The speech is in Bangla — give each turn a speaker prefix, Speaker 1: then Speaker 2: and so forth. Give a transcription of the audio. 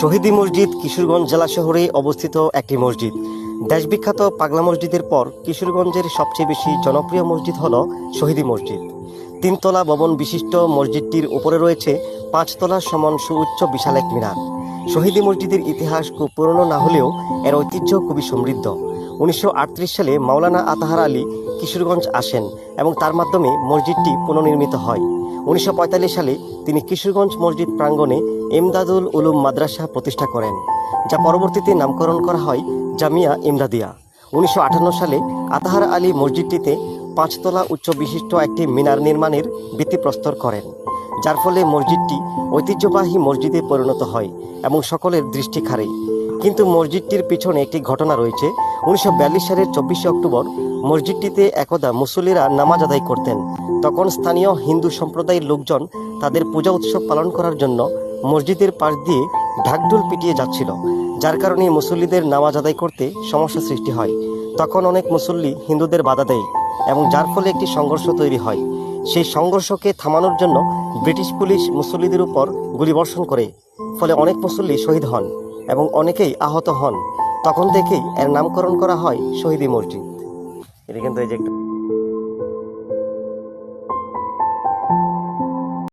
Speaker 1: শহীদী মসজিদ কিশোরগঞ্জ জেলা শহরে অবস্থিত একটি মসজিদ। দেশবিখ্যাত পাগলা মসজিদের পর কিশোরগঞ্জের সবচেয়ে বেশি জনপ্রিয় মসজিদ হল শহীদী মসজিদ। তিনতলা ভবন বিশিষ্ট মসজিদটির উপরে রয়েছে পাঁচতলা সমান সুউচ্চ বিশাল এক মিনার। শহীদী মসজিদের ইতিহাস খুব পুরনো না হলেও এর ঐতিহ্য খুবই সমৃদ্ধ। উনিশশো আটত্রিশ সালে মাওলানা আতাহার আলী কিশোরগঞ্জ আসেন এবং তার মাধ্যমে মসজিদটি পুনর্নির্মিত হয়। উনিশশো পঁয়তাল্লিশ সালে তিনি কিশোরগঞ্জ মসজিদ প্রাঙ্গণে এমদাদুল উলুম মাদ্রাসা প্রতিষ্ঠা করেন, যা পরবর্তীতে নামকরণ করা হয় জামিয়া ইমদাদিয়া। উনিশশো আটান্ন সালে আতাহার আলী মসজিদটিতে পাঁচতলা উচ্চ বিশিষ্ট একটি মিনার নির্মাণের ভিত্তিপ্রস্তর করেন, যার ফলে মসজিদটি ঐতিহ্যবাহী মসজিদে পরিণত হয় এবং সকলের দৃষ্টি খারে কিন্তু মসজিদটির পিছনে একটি ঘটনা রয়েছে। উনিশশো বিয়াল্লিশ সালের চব্বিশে অক্টোবর মসজিদটিতে একদা মুসল্লিরা নামাজ আদায় করতেন। তখন স্থানীয় হিন্দু সম্প্রদায়ের লোকজন তাদের পূজা উৎসব পালন করার জন্য মসজিদের পাশ দিয়ে ঢাকঢোল পিটিয়ে যাচ্ছিল, যার কারণে মুসল্লিদের নামাজ আদায় করতে সমস্যা সৃষ্টি হয়। তখন অনেক মুসল্লি হিন্দুদের বাধা দেয় এবং যার ফলে একটি সংঘর্ষ তৈরি হয়। সেই সংঘর্ষকে থামানোর জন্য ব্রিটিশ পুলিশ মুসল্লিদের উপর গুলিবর্ষণ করে, ফলে অনেক মুসল্লি শহীদ হন এবং অনেকেই আহত হন। তখন থেকেই এর নামকরণ করা হয় শহীদী মসজিদ। এটা কিন্তু এই যে